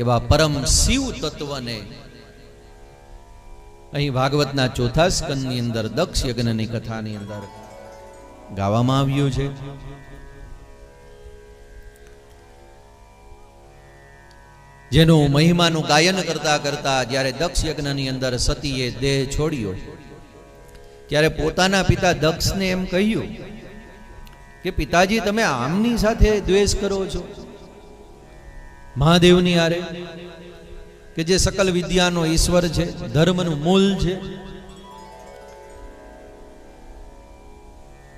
એવા પરમ શિવ તત્વને અહીં ભાગવતના ચોથા સ્કંદની અંદર, દક્ષ યજ્ઞની કથાની અંદર ગાવામાં આવ્યું છે. જેનું મહિમાનું ગાયન કરતા કરતા જ્યારે દક્ષ યજ્ઞની અંદર સતીએ દેહ છોડ્યો, ત્યારે પોતાના પિતા દક્ષને એમ કહ્યું કે, પિતાજી, તમે આમની સાથે દ્વેષ કરો છો? મહાદેવની આરે, કે જે સકલ વિદ્યાનો ઈશ્વર છે, ધર્મનું મૂલ છે.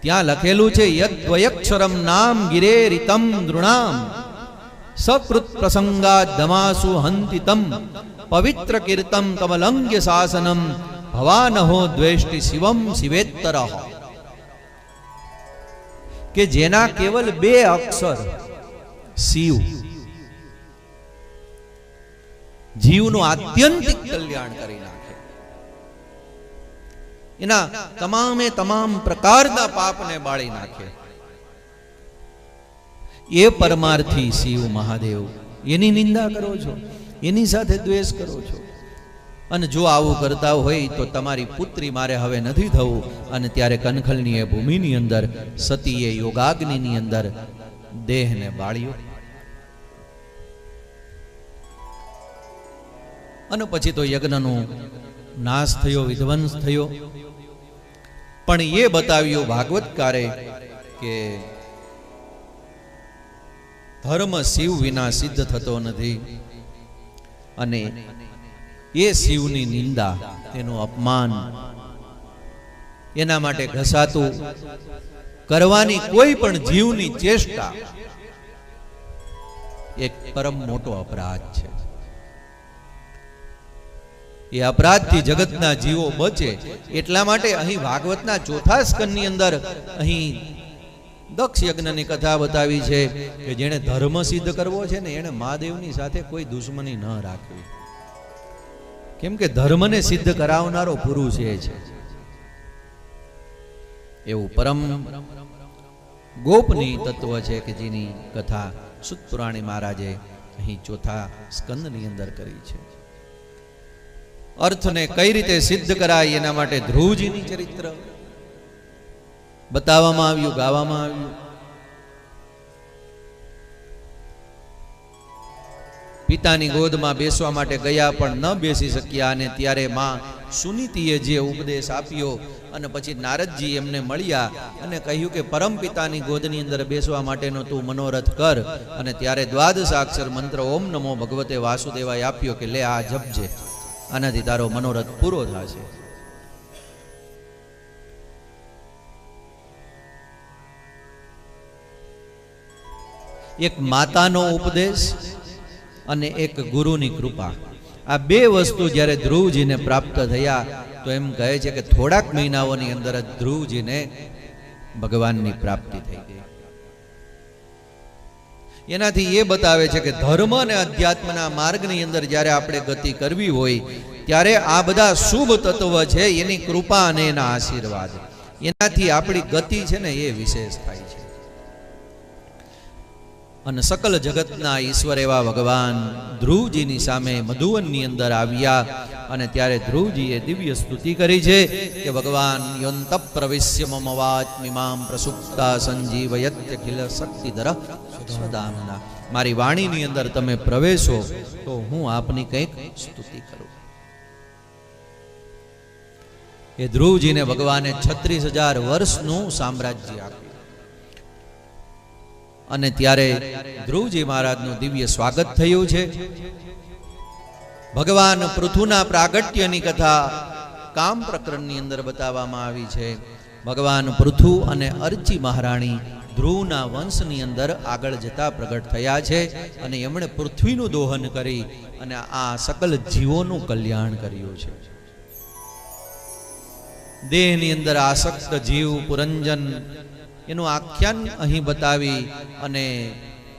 ત્યાં લખેલું છે યદ્વયક્ષરમ નામ ગિરે રિતમ નૃણામ, સકૃત પ્રસંગા ધમાસુ હંતિતમ, પવિત્ર કીર્તમ તમલંગ્ય શાસનમ ભવાનહો દ્વેષ્ટિ શિવમ શિવેતર કે જેના કેવલ બે અક્ષર, શિવ જીવનું આત્યંતિક કલ્યાણ કરી નાખે. એના તમામે તમામ પ્રકારના પાપને બાળી નાખે. એ પરમાર્થી શિવ મહાદેવ, એની નિંદા કરો છો, એની સાથે દ્વેષ કરો છો. અને જો આવું કરતા હોય તો તમારી પુત્રી મારે હવે નથી થવું. અને ત્યારે કનખલની એ ભૂમિની અંદર, સતીએ યોગાગ્નિની અંદર દેહને બાળ્યો. અને પછી તો યજ્ઞનો નાશ થયો, વિધ્વંસ થયો. પણ એ બતાવ્યું ભાગવતકારે કે ધર્મ શિવ વિના સિદ્ધ થતો નથી. અને એ શિવની નિંદા એનું અપમાન, એના માટે ઘસાતું કરવાની કોઈ પણ જીવની ચેષ્ટા એક પરમ મોટો અપરાધ છે. એ અપરાધથી જગતના જીવો બચે. એટલા માટે અહીં ભાગવતના ચોથા સ્કનની અંદર અહીં દક્ષ યજ્ઞની કથા બતાવી છે કે જેણે ધર્મ સિદ્ધ કરવો છે ને એણે મહાદેવની સાથે કોઈ દુશ્મની ન રાખવી. કેમ કે ધર્મને સિદ્ધ કરાવનારો પુરુષ એ છે. એવું પરમ ગોપની તત્વ છે કે જેની કથા સુતપુરાણી મહારાજે અહીં ચોથા સ્કંદની અંદર કરી છે. અર્થને કઈ રીતે સિદ્ધ કરાય એના માટે ધ્રુવજીની ચરિત્ર બતાવવામાં આવ્યું, ગાવામાં આવ્યું. પિતાની ગોદમાં બેસવા માટે ગયા પણ ન બેસી શક્યા અને ત્યારે માં સુનીતિએ જે ઉપદેશ આપ્યો અને પછી નારદજી એમને મળ્યા અને કહ્યું કે પરમ પિતાની ગોદની અંદર બેસવા માટેનો તું મનોરથ કર અને ત્યારે દ્વાદશાક્ષર મંત્ર ઓમ નમો ભગવતે વાસુદેવાય આપ્યો કે લે આ જપજે. આનાથી તારો મનોરથ પૂરો થશે. એક માતાનો ઉપદેશ અને એક ગુરુની કૃપા. આ બે વસ્તુ જ્યારે ધ્રુવજીને પ્રાપ્ત થયા, તો એમ કહે છે કે થોડાક મહિનાઓની અંદર જ ધ્રુવજીને ભગવાનની પ્રાપ્તિ થઈ ગઈ. એનાથી એ બતાવે છે કે ધર્મ અને અધ્યાત્મના માર્ગની અંદર જ્યારે આપણે ગતિ કરવી હોય, ત્યારે આ બધા શુભ તત્વ છે, એની કૃપા અને એના આશીર્વાદ. એનાથી આપણી ગતિ છે ને એ વિશેષ થાય છે. અને સકલ જગતના ઈશ્વર એવા ભગવાન ધ્રુવજીની સામે મધુવનની અંદર આવ્યા અને ત્યારે ધ્રુવજીએ દિવ્ય સ્તુતિ કરી છે કે, ભગવાન યંત પ્રવિશ્ય મમ વાચમિમામ પ્રસુપ્તા સંજીવયત્યખિલ શક્તિધર સુદાનના મારી વાણીની અંદર તમે પ્રવેશો, તો હું આપની કંઈક સ્તુતિ કરું. એ ધ્રુવજીને ભગવાને છત્રીસ હજાર વર્ષનું સામ્રાજ્ય આપ્યું. અને ત્યારે ધ્રુવજી મહારાજનું દિવ્ય સ્વાગત થયું છે. ભગવાન પૃથુના પ્રાગટ્યની કથા કામ પ્રકરણની અંદર બતાવવામાં આવી છે. ભગવાન પૃથુ અને અર્ચી મહારાણી ધ્રુવના વંશની અંદર આગળ જતા પ્રગટ થયા છે અને એમણે પૃથ્વીનું દોહન કરી અને આ સકલ જીવોનું કલ્યાણ કર્યું છે. દેહની અંદર આસક્ત જીવ, પુરંજન એનું આખ્યાન અહીં બતાવી અને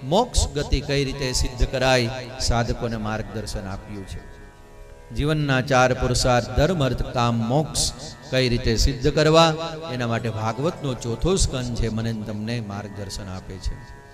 મોક્ષ ગતિ કઈ રીતે સિદ્ધ કરાય સાધકોને માર્ગદર્શન આપ્યું છે. જીવનના ચાર પુરુષાર્થ, ધર્મ, અર્થ, કામ, મોક્ષ કઈ રીતે સિદ્ધ કરવા? એના માટે ભાગવતનો ચોથો સ્કંદ છે મને તમને માર્ગદર્શન આપે છે.